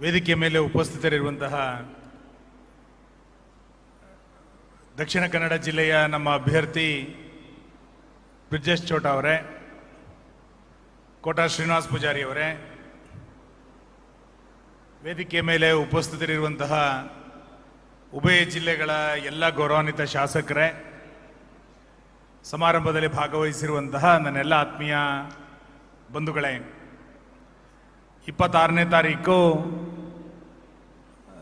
ವೇದಿಕೆ ಮೇಲೆ ಉಪಸ್ಥಿತರಿರುವಂತಹ ದಕ್ಷಿಣ ಕನ್ನಡ ಜಿಲ್ಲೆಯ ನಮ್ಮ ಅಭ್ಯರ್ಥಿ ಬ್ರಿಜೇಶ್ ಚೋಟ ಅವರೇ, ಕೋಟಾ ಶ್ರೀನಿವಾಸ್ ಪೂಜಾರಿ ಅವರೇ ವೇದಿಕೆ ಮೇಲೆ ಉಪಸ್ಥಿತರಿರುವಂತಹ ಉಭಯ ಜಿಲ್ಲೆಗಳ ಎಲ್ಲ ಗೌರವಾನ್ವಿತ ಶಾಸಕರೇ, ಸಮಾರಂಭದಲ್ಲಿ ಭಾಗವಹಿಸಿರುವಂತಹ ನನ್ನೆಲ್ಲ ಆತ್ಮೀಯ ಬಂಧುಗಳೇ, ಇಪ್ಪತ್ತಾರನೇ ತಾರೀಕು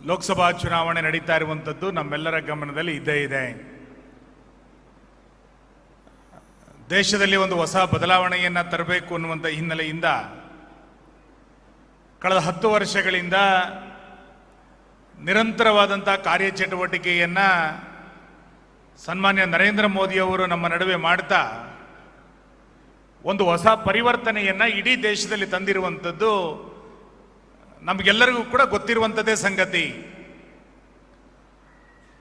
ಲೋಕಸಭಾ ಚುನಾವಣೆ ನಡೀತಾ ಇರುವಂಥದ್ದು ನಮ್ಮೆಲ್ಲರ ಗಮನದಲ್ಲಿ ಇದ್ದೇ ಇದೆ. ದೇಶದಲ್ಲಿ ಒಂದು ಹೊಸ ಬದಲಾವಣೆಯನ್ನು ತರಬೇಕು ಅನ್ನುವಂಥ ಹಿನ್ನೆಲೆಯಿಂದ ಕಳೆದ ಹತ್ತು ವರ್ಷಗಳಿಂದ ನಿರಂತರವಾದಂಥ ಕಾರ್ಯಚಟುವಟಿಕೆಯನ್ನು ಸನ್ಮಾನ್ಯ ನರೇಂದ್ರ ಮೋದಿಯವರು ನಮ್ಮ ನಡುವೆ ಮಾಡ್ತಾ ಒಂದು ಹೊಸ ಪರಿವರ್ತನೆಯನ್ನು ಇಡೀ ದೇಶದಲ್ಲಿ ತಂದಿರುವಂಥದ್ದು ನಮಗೆಲ್ಲರಿಗೂ ಕೂಡ ಗೊತ್ತಿರುವಂಥದ್ದೇ ಸಂಗತಿ.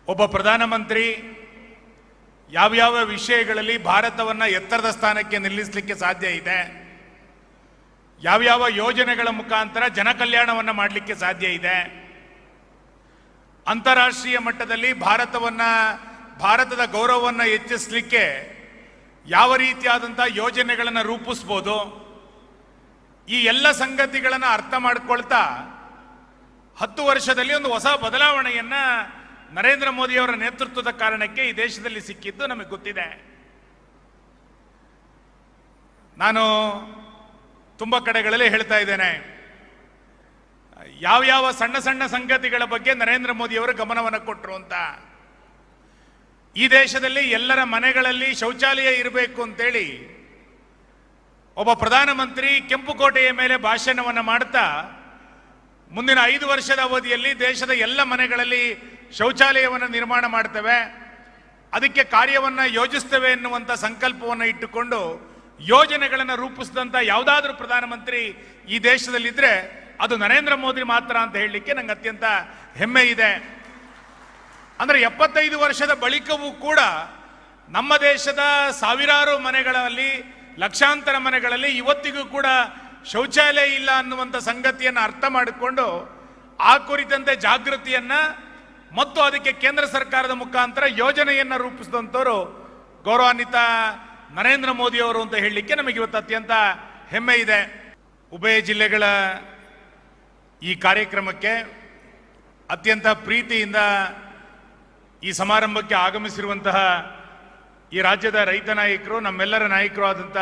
ಒಬ್ಬ ಪ್ರಧಾನಮಂತ್ರಿ ಯಾವ್ಯಾವ ವಿಷಯಗಳಲ್ಲಿ ಭಾರತವನ್ನು ಎತ್ತರದ ಸ್ಥಾನಕ್ಕೆ ನಿಲ್ಲಿಸಲಿಕ್ಕೆ ಸಾಧ್ಯ ಇದೆ, ಯಾವ್ಯಾವ ಯೋಜನೆಗಳ ಮುಖಾಂತರ ಜನ ಕಲ್ಯಾಣವನ್ನ ಮಾಡಲಿಕ್ಕೆ ಸಾಧ್ಯ ಇದೆ, ಅಂತಾರಾಷ್ಟ್ರೀಯ ಮಟ್ಟದಲ್ಲಿ ಭಾರತವನ್ನು, ಭಾರತದ ಗೌರವವನ್ನು ಹೆಚ್ಚಿಸಲಿಕ್ಕೆ ಯಾವ ರೀತಿಯಾದಂಥ ಯೋಜನೆಗಳನ್ನು ರೂಪಿಸ್ಬೋದು ಈ ಎಲ್ಲ ಸಂಗತಿಗಳನ್ನು ಅರ್ಥ ಮಾಡಿಕೊಳ್ತಾ ಹತ್ತು ವರ್ಷದಲ್ಲಿ ಒಂದು ಹೊಸ ಬದಲಾವಣೆಯನ್ನು ನರೇಂದ್ರ ಮೋದಿಯವರ ನೇತೃತ್ವದ ಕಾರಣಕ್ಕೆ ಈ ದೇಶದಲ್ಲಿ ಸಿಕ್ಕಿದ್ದು ನಮಗೆ ಗೊತ್ತಿದೆ. ನಾನು ತುಂಬ ಕಡೆಗಳಲ್ಲಿ ಹೇಳ್ತಾ ಇದ್ದೇನೆ. ಯಾವ್ಯಾವ ಸಣ್ಣ ಸಣ್ಣ ಸಂಗತಿಗಳ ಬಗ್ಗೆ ನರೇಂದ್ರ ಮೋದಿಯವರು ಗಮನವನ್ನು ಕೊಟ್ಟರು ಅಂತ. ಈ ದೇಶದಲ್ಲಿ ಎಲ್ಲರ ಮನೆಗಳಲ್ಲಿ ಶೌಚಾಲಯ ಇರಬೇಕು ಅಂತೇಳಿ ಒಬ್ಬ ಪ್ರಧಾನಮಂತ್ರಿ ಕೆಂಪುಕೋಟೆಯ ಮೇಲೆ ಭಾಷಣವನ್ನು ಮಾಡ್ತಾ, ಮುಂದಿನ ಐದು ವರ್ಷದ ಅವಧಿಯಲ್ಲಿ ದೇಶದ ಎಲ್ಲ ಮನೆಗಳಲ್ಲಿ ಶೌಚಾಲಯವನ್ನು ನಿರ್ಮಾಣ ಮಾಡ್ತೇವೆ. ಅದಕ್ಕೆ ಕಾರ್ಯವನ್ನು ಯೋಜಿಸ್ತೇವೆ ಎನ್ನುವಂಥ ಸಂಕಲ್ಪವನ್ನು ಇಟ್ಟುಕೊಂಡು ಯೋಜನೆಗಳನ್ನು ರೂಪಿಸಿದಂಥ ಯಾವುದಾದ್ರೂ ಪ್ರಧಾನಮಂತ್ರಿ ಈ ದೇಶದಲ್ಲಿದ್ದರೆ ಅದು ನರೇಂದ್ರ ಮೋದಿ ಮಾತ್ರ ಅಂತ ಹೇಳಲಿಕ್ಕೆ ನಂಗೆ ಅತ್ಯಂತ ಹೆಮ್ಮೆ ಇದೆ. ಅಂದ್ರೆ ಎಪ್ಪತ್ತೈದು ವರ್ಷದ ಬಳಿಕವೂ ಕೂಡ ನಮ್ಮ ದೇಶದ ಸಾವಿರಾರು ಮನೆಗಳಲ್ಲಿ ಲಕ್ಷಾಂತರ ಮನೆಗಳಲ್ಲಿ ಇವತ್ತಿಗೂ ಕೂಡ ಶೌಚಾಲಯ ಇಲ್ಲ ಅನ್ನುವಂಥ ಸಂಗತಿಯನ್ನು ಅರ್ಥ ಮಾಡಿಕೊಂಡು ಆ ಕುರಿತಂತೆ ಜಾಗೃತಿಯನ್ನ ಮತ್ತು ಅದಕ್ಕೆ ಕೇಂದ್ರ ಸರ್ಕಾರದ ಮುಖಾಂತರ ಯೋಜನೆಯನ್ನ ರೂಪಿಸಿದಂಥವರು ಗೌರವಾನ್ವಿತ ನರೇಂದ್ರ ಮೋದಿ ಅವರು ಅಂತ ಹೇಳಲಿಕ್ಕೆ ನಮಗೆ ಇವತ್ತು ಅತ್ಯಂತ ಹೆಮ್ಮೆ ಇದೆ. ಉಭಯ ಜಿಲ್ಲೆಗಳ ಈ ಕಾರ್ಯಕ್ರಮಕ್ಕೆ ಅತ್ಯಂತ ಪ್ರೀತಿಯಿಂದ ಈ ಸಮಾರಂಭಕ್ಕೆ ಆಗಮಿಸಿರುವಂತಹ ಈ ರಾಜ್ಯದ ರೈತ ನಾಯಕರು, ನಮ್ಮೆಲ್ಲರ ನಾಯಕರು ಆದಂಥ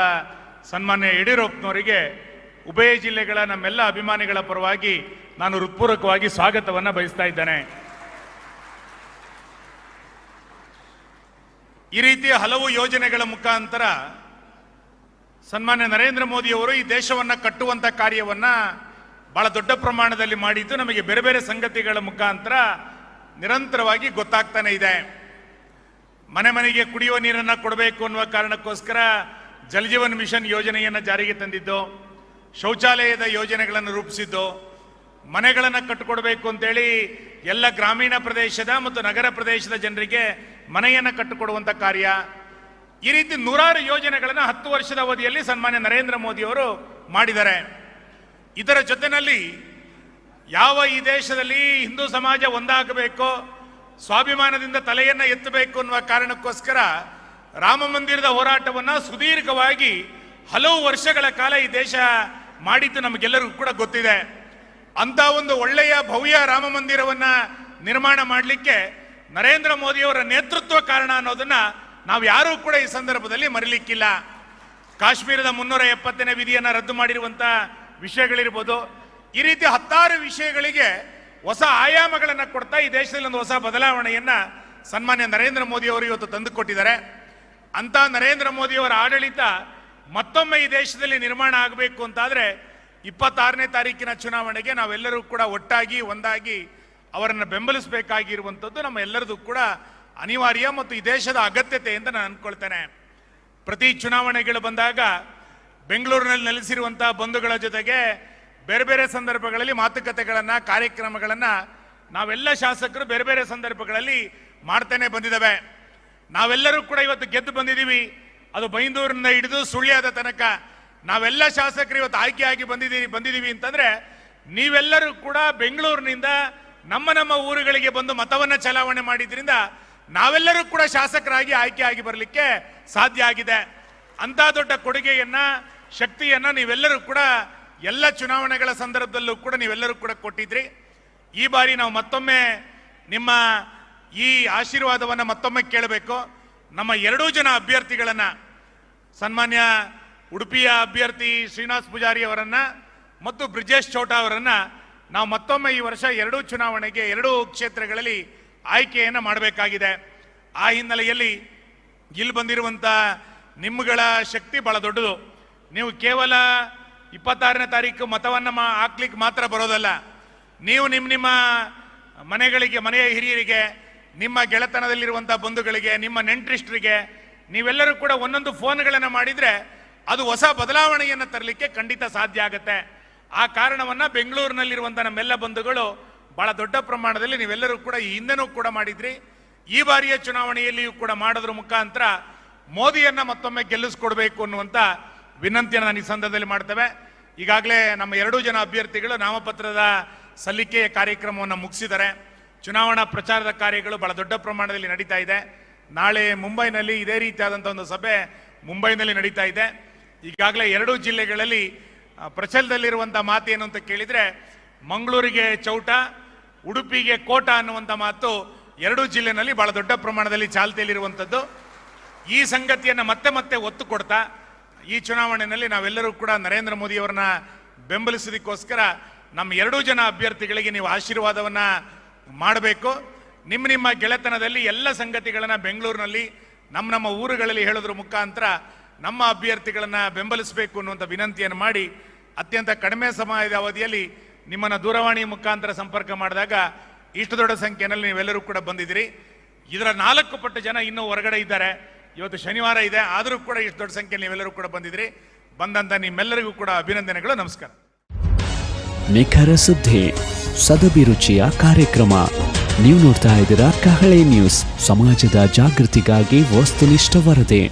ಸನ್ಮಾನ್ಯ ಯಡಿಯೂರಪ್ಪನವರಿಗೆ, ಉಭಯ ಜಿಲ್ಲೆಗಳ ನಮ್ಮೆಲ್ಲ ಅಭಿಮಾನಿಗಳ ಪರವಾಗಿ ನಾನು ಹೃತ್ಪೂರ್ವಕವಾಗಿ ಸ್ವಾಗತವನ್ನು ಬಯಸ್ತಾ ಇದ್ದೇನೆ. ಈ ರೀತಿಯ ಹಲವು ಯೋಜನೆಗಳ ಮುಖಾಂತರ ಸನ್ಮಾನ್ಯ ನರೇಂದ್ರ ಮೋದಿಯವರು ಈ ದೇಶವನ್ನ ಕಟ್ಟುವಂತ ಕಾರ್ಯವನ್ನ ಬಹಳ ದೊಡ್ಡ ಪ್ರಮಾಣದಲ್ಲಿ ಮಾಡಿದ್ದು ನಮಗೆ ಬೇರೆ ಬೇರೆ ಸಂಗತಿಗಳ ಮುಖಾಂತರ ನಿರಂತರವಾಗಿ ಗೊತ್ತಾಗ್ತಾನೆ ಇದೆ. ಮನೆ ಮನೆಗೆ ಕುಡಿಯುವ ನೀರನ್ನು ಕೊಡಬೇಕು ಅನ್ನುವ ಕಾರಣಕ್ಕೋಸ್ಕರ ಜಲಜೀವನ್ ಮಿಷನ್ ಯೋಜನೆಯನ್ನು ಜಾರಿಗೆ ತಂದಿದ್ದು, ಶೌಚಾಲಯದ ಯೋಜನೆಗಳನ್ನು ರೂಪಿಸಿದ್ದು, ಮನೆಗಳನ್ನು ಕಟ್ಟಿಕೊಡ್ಬೇಕು ಅಂತೇಳಿ ಎಲ್ಲ ಗ್ರಾಮೀಣ ಪ್ರದೇಶದ ಮತ್ತು ನಗರ ಪ್ರದೇಶದ ಜನರಿಗೆ ಮನೆಯನ್ನು ಕಟ್ಟಿಕೊಡುವಂಥ ಕಾರ್ಯ. ಈ ರೀತಿ ನೂರಾರು ಯೋಜನೆಗಳನ್ನು ಹತ್ತು ವರ್ಷದ ಅವಧಿಯಲ್ಲಿ ಸನ್ಮಾನ್ಯ ನರೇಂದ್ರ ಮೋದಿಯವರು ಮಾಡಿದ್ದಾರೆ. ಇದರ ಜೊತೆಯಲ್ಲಿ ಯಾವ ಈ ದೇಶದಲ್ಲಿ ಹಿಂದೂ ಸಮಾಜ ಒಂದಾಗಬೇಕು ಸ್ವಾಭಿಮಾನದಿಂದ ತಲೆಯನ್ನು ಎತ್ತಬೇಕು ಅನ್ನುವ ಕಾರಣಕ್ಕೋಸ್ಕರ ರಾಮ ಮಂದಿರದ ಹೋರಾಟವನ್ನ ಸುದೀರ್ಘವಾಗಿ ಹಲವು ವರ್ಷಗಳ ಕಾಲ ಈ ದೇಶ ಮಾಡಿದ್ದು ನಮಗೆಲ್ಲರಿಗೂ ಕೂಡ ಗೊತ್ತಿದೆ. ಅಂತ ಒಂದು ಒಳ್ಳೆಯ, ಭವ್ಯ ರಾಮ ಮಂದಿರವನ್ನ ನಿರ್ಮಾಣ ಮಾಡಲಿಕ್ಕೆ ನರೇಂದ್ರ ಮೋದಿಯವರ ನೇತೃತ್ವ ಕಾರಣ ಅನ್ನೋದನ್ನ ನಾವು ಯಾರೂ ಕೂಡ ಈ ಸಂದರ್ಭದಲ್ಲಿ ಮರಿಲಿಕ್ಕಿಲ್ಲ. ಕಾಶ್ಮೀರದ ಮುನ್ನೂರ ಎಪ್ಪತ್ತನೇ ವಿಧಿಯನ್ನು ರದ್ದು ಮಾಡಿರುವಂಥ ವಿಷಯಗಳಿರ್ಬೋದು. ಈ ರೀತಿ ಹತ್ತಾರು ವಿಷಯಗಳಿಗೆ ಹೊಸ ಆಯಾಮಗಳನ್ನು ಕೊಡ್ತಾ ಈ ದೇಶದಲ್ಲಿ ಒಂದು ಹೊಸ ಬದಲಾವಣೆಯನ್ನು ಸನ್ಮಾನ್ಯ ನರೇಂದ್ರ ಮೋದಿ ಅವರು ಇವತ್ತು ತಂದುಕೊಟ್ಟಿದ್ದಾರೆ. ಅಂತ ನರೇಂದ್ರ ಮೋದಿಯವರ ಆಡಳಿತ ಮತ್ತೊಮ್ಮೆ ಈ ದೇಶದಲ್ಲಿ ನಿರ್ಮಾಣ ಆಗಬೇಕು ಅಂತಾದರೆ ಇಪ್ಪತ್ತಾರನೇ ತಾರೀಕಿನ ಚುನಾವಣೆಗೆ ನಾವೆಲ್ಲರೂ ಕೂಡ ಒಟ್ಟಾಗಿ, ಒಂದಾಗಿ ಅವರನ್ನು ಬೆಂಬಲಿಸಬೇಕಾಗಿರುವಂಥದ್ದು ನಮ್ಮ ಎಲ್ಲರದು ಕೂಡ ಅನಿವಾರ್ಯ ಮತ್ತು ಈ ದೇಶದ ಅಗತ್ಯತೆ ಅಂತ ನಾನು ಅಂದ್ಕೊಳ್ತೇನೆ ಪ್ರತಿ ಚುನಾವಣೆಗಳು ಬಂದಾಗ ಬೆಂಗಳೂರಿನಲ್ಲಿ ನೆಲೆಸಿರುವಂತಹ ಬಂಧುಗಳ ಜೊತೆಗೆ ಬೇರೆ ಬೇರೆ ಸಂದರ್ಭಗಳಲ್ಲಿ ಮಾತುಕತೆಗಳನ್ನು, ಕಾರ್ಯಕ್ರಮಗಳನ್ನು ನಾವೆಲ್ಲ ಶಾಸಕರು ಬೇರೆ ಬೇರೆ ಸಂದರ್ಭಗಳಲ್ಲಿ ಮಾಡ್ತಾನೆ ಬಂದಿದ್ದಾವೆ ನಾವೆಲ್ಲರೂ ಕೂಡ ಇವತ್ತು ಗೆದ್ದು ಬಂದಿದ್ದೀವಿ ಅದು ಬೈಂದೂರಿನಿಂದ ಹಿಡಿದು ಸುಳ್ಯದ ತನಕ ನಾವೆಲ್ಲ ಶಾಸಕರು ಇವತ್ತು ಆಯ್ಕೆಯಾಗಿ ಬಂದಿದ್ದೀವಿ ಬಂದಿದ್ದೀವಿ ಅಂತಂದರೆ ನೀವೆಲ್ಲರೂ ಕೂಡ ಬೆಂಗಳೂರಿನಿಂದ ನಮ್ಮ ನಮ್ಮ ಊರುಗಳಿಗೆ ಬಂದು ಮತವನ್ನ ಚಲಾವಣೆ ಮಾಡಿದ್ರಿಂದ ನಾವೆಲ್ಲರೂ ಕೂಡ ಶಾಸಕರಾಗಿ ಆಯ್ಕೆ ಆಗಿ ಬರಲಿಕ್ಕೆ ಸಾಧ್ಯ ಆಗಿದೆ. ಅಂಥ ದೊಡ್ಡ ಕೊಡುಗೆಯನ್ನ, ಶಕ್ತಿಯನ್ನ ನೀವೆಲ್ಲರೂ ಕೂಡ ಎಲ್ಲ ಚುನಾವಣೆಗಳ ಸಂದರ್ಭದಲ್ಲೂ ಕೂಡ ನೀವೆಲ್ಲರೂ ಕೂಡ ಕೊಟ್ಟಿದ್ರಿ. ಈ ಬಾರಿ ನಾವು ಮತ್ತೊಮ್ಮೆ ನಿಮ್ಮ ಈ ಆಶೀರ್ವಾದವನ್ನು ಮತ್ತೊಮ್ಮೆ ಕೇಳಬೇಕು. ನಮ್ಮ ಎರಡೂ ಜನ ಅಭ್ಯರ್ಥಿಗಳನ್ನು, ಸನ್ಮಾನ್ಯ ಉಡುಪಿಯ ಅಭ್ಯರ್ಥಿ ಶ್ರೀನಿವಾಸ್ ಪೂಜಾರಿ ಅವರನ್ನು ಮತ್ತು ಬ್ರಿಜೇಶ್ ಚೌಟಾ ಅವರನ್ನು ನಾವು ಮತ್ತೊಮ್ಮೆ ಈ ವರ್ಷ ಎರಡೂ ಚುನಾವಣೆಗೆ, ಎರಡೂ ಕ್ಷೇತ್ರಗಳಲ್ಲಿ ಆಯ್ಕೆಯನ್ನು ಮಾಡಬೇಕಾಗಿದೆ. ಆ ಹಿನ್ನೆಲೆಯಲ್ಲಿ ಇಲ್ಲಿ ಬಂದಿರುವಂಥ ನಿಮ್ಮಗಳ ಶಕ್ತಿ ಭಾಳ ದೊಡ್ಡದು. ನೀವು ಕೇವಲ ಇಪ್ಪತ್ತಾರನೇ ತಾರೀಕು ಮತವನ್ನು ಮಾ- ಹಾಕ್ಲಿಕ್ಕೆ ಮಾತ್ರ ಬರೋದಲ್ಲ. ನೀವು ನಿಮ್ಮ ನಿಮ್ಮ ಮನೆಗಳಿಗೆ, ಮನೆಯ ಹಿರಿಯರಿಗೆ, ನಿಮ್ಮ ಗೆಳೆತನದಲ್ಲಿರುವಂಥ ಬಂಧುಗಳಿಗೆ, ನಿಮ್ಮ ನೆಂಟ್ರಿಸ್ಟ್ರಿಗೆ ನೀವೆಲ್ಲರೂ ಕೂಡ ಒಂದೊಂದು ಫೋನ್ಗಳನ್ನು ಮಾಡಿದರೆ ಅದು ಹೊಸ ಬದಲಾವಣೆಯನ್ನು ತರಲಿಕ್ಕೆ ಖಂಡಿತ ಸಾಧ್ಯ ಆಗುತ್ತೆ. ಆ ಕಾರಣವನ್ನು ಬೆಂಗಳೂರಿನಲ್ಲಿರುವಂಥ ನಮ್ಮೆಲ್ಲ ಬಂಧುಗಳು ಬಹಳ ದೊಡ್ಡ ಪ್ರಮಾಣದಲ್ಲಿ ನೀವೆಲ್ಲರೂ ಕೂಡ ಈ ಹಿಂದೆನೂ ಕೂಡ ಮಾಡಿದ್ರಿ. ಈ ಬಾರಿಯ ಚುನಾವಣೆಯಲ್ಲಿಯೂ ಕೂಡ ಮಾಡೋದ್ರ ಮುಖಾಂತರ ಮೋದಿಯನ್ನು ಮತ್ತೊಮ್ಮೆ ಗೆಲ್ಲಿಸ್ಕೊಡ್ಬೇಕು ಅನ್ನುವಂತ ವಿನಂತಿಯನ್ನು ನಾನು ಈ ಸಂದರ್ಭದಲ್ಲಿ ಮಾಡ್ತೇವೆ. ಈಗಾಗಲೇ ನಮ್ಮ ಎರಡೂ ಜನ ಅಭ್ಯರ್ಥಿಗಳು ನಾಮಪತ್ರದ ಸಲ್ಲಿಕೆಯ ಕಾರ್ಯಕ್ರಮವನ್ನು ಮುಗಿಸಿದ್ದಾರೆ. ಚುನಾವಣಾ ಪ್ರಚಾರದ ಕಾರ್ಯಗಳು ಬಹಳ ದೊಡ್ಡ ಪ್ರಮಾಣದಲ್ಲಿ ನಡೀತಾ ಇದೆ. ನಾಳೆ ಮುಂಬೈನಲ್ಲಿ ಇದೇ ರೀತಿಯಾದಂಥ ಒಂದು ಸಭೆ ಮುಂಬೈನಲ್ಲಿ ನಡೀತಾ ಇದೆ. ಈಗಾಗಲೇ ಎರಡೂ ಜಿಲ್ಲೆಗಳಲ್ಲಿ ಪ್ರಚಲದಲ್ಲಿರುವಂಥ ಮಾತು ಏನು ಅಂತ ಕೇಳಿದರೆ, ಮಂಗಳೂರಿಗೆ ಚೌಟ, ಉಡುಪಿಗೆ ಕೋಟ ಅನ್ನುವಂಥ ಮಾತು ಎರಡೂ ಜಿಲ್ಲೆನಲ್ಲಿ ಬಹಳ ದೊಡ್ಡ ಪ್ರಮಾಣದಲ್ಲಿ ಚಾಲ್ತಿಯಲ್ಲಿರುವಂಥದ್ದು ಈ ಸಂಗತಿಯನ್ನು ಮತ್ತೆ ಮತ್ತೆ ಒತ್ತು ಕೊಡ್ತಾ ಈ ಚುನಾವಣೆಯಲ್ಲಿ ನಾವೆಲ್ಲರೂ ಕೂಡ ನರೇಂದ್ರ ಮೋದಿ ಅವರನ್ನ ಬೆಂಬಲಿಸೋದಕ್ಕೋಸ್ಕರ ನಮ್ಮ ಎರಡೂ ಜನ ಅಭ್ಯರ್ಥಿಗಳಿಗೆ ನೀವು ಆಶೀರ್ವಾದವನ್ನ ಮಾಡಬೇಕು. ನಿಮ್ಮ ನಿಮ್ಮ ಗೆಳೆತನದಲ್ಲಿ ಎಲ್ಲ ಸಂಗತಿಗಳನ್ನು ಬೆಂಗಳೂರಿನಲ್ಲಿ, ನಮ್ಮ ನಮ್ಮ ಊರುಗಳಲ್ಲಿ ಹೇಳೋದ್ರ ಮುಖಾಂತರ ನಮ್ಮ ಅಭ್ಯರ್ಥಿಗಳನ್ನು ಬೆಂಬಲಿಸಬೇಕು ಅನ್ನುವಂಥ ವಿನಂತಿಯನ್ನು ಮಾಡಿ, ಅತ್ಯಂತ ಕಡಿಮೆ ಸಮಯದ ಅವಧಿಯಲ್ಲಿ ನಿಮ್ಮನ್ನು ದೂರವಾಣಿ ಮುಖಾಂತರ ಸಂಪರ್ಕ ಮಾಡಿದಾಗ ಇಷ್ಟು ದೊಡ್ಡ ಸಂಖ್ಯೆಯಲ್ಲಿ ನೀವೆಲ್ಲರೂ ಕೂಡ ಬಂದಿದ್ದೀರಿ. ಇದರ ನಾಲ್ಕು ಪಟ್ಟು ಜನ ಇನ್ನೂ ಹೊರಗಡೆ ಇದ್ದಾರೆ. ಇವತ್ತು ಶನಿವಾರ ಇದೆ, ಆದರೂ ಕೂಡ ಇಷ್ಟು ದೊಡ್ಡ ಸಂಖ್ಯೆಯಲ್ಲಿ ನೀವೆಲ್ಲರೂ ಕೂಡ ಬಂದಿದ್ರಿ ಬಂದಂತ ನಿಮ್ಮೆಲ್ಲರಿಗೂ ಕೂಡ ಅಭಿನಂದನೆಗಳು, ನಮಸ್ಕಾರ. ನಿಖರ ಸುದ್ದಿ ಸದಭಿರುಚಿಯ ಕಾರ್ಯಕ್ರಮ. ನೀವು ನೋಡ್ತಾ ಇದ್ದೀರಾ ಕಹಳೆ ನ್ಯೂಸ್, ಸಮಾಜದ ಜಾಗೃತಿಗಾಗಿ ವಸ್ತುನಿಷ್ಠ ವರದಿ.